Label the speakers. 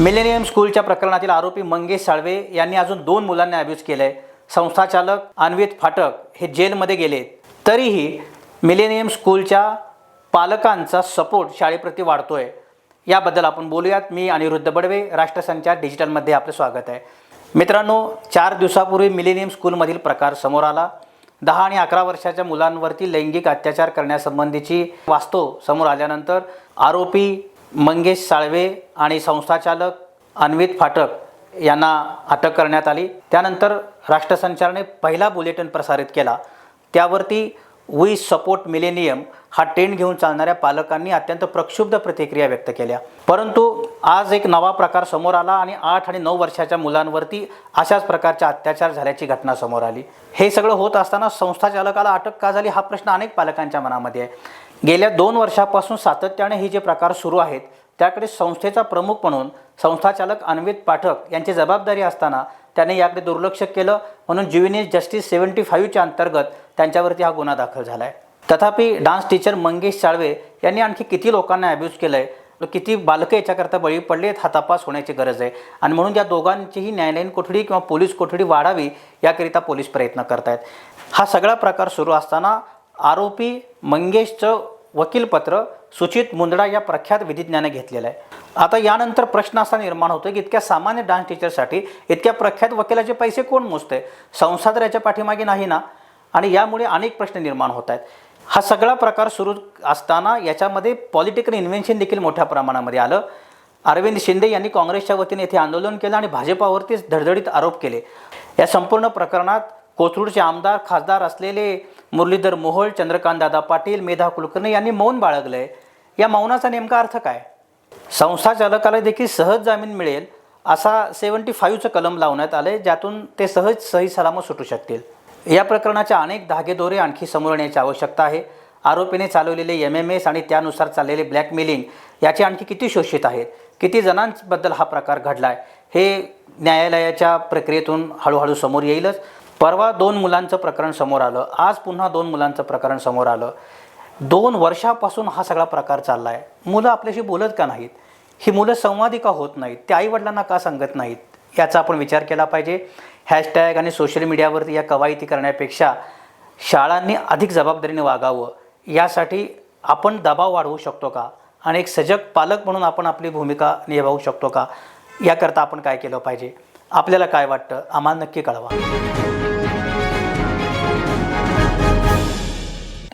Speaker 1: Millennium स्कूलच्या प्रकरणातील आरोपी मंगेश साळवे यांनी अजून दोन मुलांना अब्यूज केलंय. संस्थाचालक अन्वित फाटक हे जेलमध्ये गेले. तरीही मिलेनियम स्कूलच्या पालकांचा सपोर्ट शाळेप्रती वाढतोय. याबद्दल आपण बोलूयात. मी अनिरुद्ध बडवे राष्ट्रसंचार डिजिटलमध्ये आपलं स्वागत आहे. मित्रांनो चार दिवसापूर्वी मिलेनियम स्कूलमधील प्रकार समोर आला. दहा आणि अकरा वर्षाच्या मुलांवरती लैंगिक अत्याचार करण्यासंबंधीची वास्तव समोर आल्यानंतर आरोपी मंगेश साळवे आणि संस्थाचालक अन्वित फाटक यांना अटक करण्यात आली. त्यानंतर राष्ट्रसंचारने पहिला बुलेटिन प्रसारित केला. त्यावरती वी सपोर्ट मिलेनियम हा ट्रेंड घेऊन चालणाऱ्या पालकांनी अत्यंत प्रक्षुब्ध प्रतिक्रिया व्यक्त केल्या. परंतु आज एक नवा प्रकार समोर आला आणि आठ आणि नऊ वर्षाच्या मुलांवरती अशाच प्रकारच्या अत्याचार झाल्याची घटना समोर आली. हे सगळं होत असताना संस्थाचालकाला अटक का झाली हा प्रश्न अनेक पालकांच्या मनामध्ये आहे. गेल्या दोन वर्षापासून सातत्याने हे जे प्रकार सुरू आहेत त्याकडे संस्थेचा प्रमुख म्हणून संस्थाचालक अन्वित पाठक यांची जबाबदारी असताना त्याने याकडे दुर्लक्ष केलं. म्हणून ज्युनियर जस्टिस सेव्हन्टी फाईव्हच्या अंतर्गत त्यांच्यावरती हा गुन्हा दाखल झाला आहे तथापि डान्स टीचर मंगेश साळवे यांनी आणखी किती लोकांना अब्यूज केलं आहे किती बालकं याच्याकरता बळी पडले आहेत हा तपास होण्याची गरज आहे. आणि म्हणून या दोघांचीही न्यायालयीन कोठडी किंवा पोलीस कोठडी वाढावी याकरिता पोलीस प्रयत्न करत आहेत हा सगळा प्रकार सुरू असताना आरोपी मंगेशचं वकीलपत्र सुचित मुंदडा या प्रख्यात विधिज्ञाने घेतलेलं आहे. आता यानंतर प्रश्न असा निर्माण होतो की इतक्या सामान्य डान्स टीचरसाठी इतक्या प्रख्यात वकिलाचे पैसे कोण मोजते संस्था तर याच्या पाठीमागे नाही ना? आणि यामुळे अनेक प्रश्न निर्माण होत आहेत. हा सगळा प्रकार सुरू असताना याच्यामध्ये पॉलिटिकल इन्व्हेन्शन देखील मोठ्या प्रमाणामध्ये आलं. अरविंद शिंदे यांनी काँग्रेसच्या वतीने येथे आंदोलन केलं आणि भाजपावरतीच धडधडीत आरोप केले. या संपूर्ण प्रकरणात कोथरूडचे आमदार खासदार असलेले मुरलीधर मोहोळ चंद्रकांतदादा पाटील मेधा कुलकर्णी यांनी मौन बाळगलंय. या मौनाचा नेमका अर्थ काय? संस्था चालकाला देखील सहज जामीन मिळेल असा सेवन्टी फाईव्हचं कलम लावण्यात आलं आहे ज्यातून ते सहज सही सलामत सुटू शकतील. या प्रकरणाच्या अनेक धागेदोरे आणखी समोर येण्याची आवश्यकता आहे. आरोपीने चालवलेले एम एम एस आणि त्यानुसार चाललेले ब्लॅकमेलिंग याचे आणखी किती शोषित आहेत? किती जणांबद्दल हा प्रकार घडला आहे हे न्यायालयाच्या प्रक्रियेतून हळूहळू समोर येईलच. परवा दोन मुलांचं प्रकरण समोर आलं आज पुन्हा दोन मुलांचं प्रकरण समोर आलं. दोन वर्षापासून हा सगळा प्रकार चालला आहे मुलं आपल्याशी बोलत का नाहीत? ही मुलं संवादी का होत नाहीत? ते आईवडिलांना का सांगत नाहीत? याचा आपण विचार केला पाहिजे. हॅशटॅग आणि सोशल मीडियावरती या कवायती करण्यापेक्षा शाळांनी अधिक जबाबदारीने वागावं. यासाठी आपण दबाव वाढवू शकतो का? आणि एक सजग पालक म्हणून आपण आपली भूमिका निभावू शकतो का? याकरता आपण काय केलं पाहिजे? आपल्याला काय वाटतं? आम्हाला नक्की कळवा.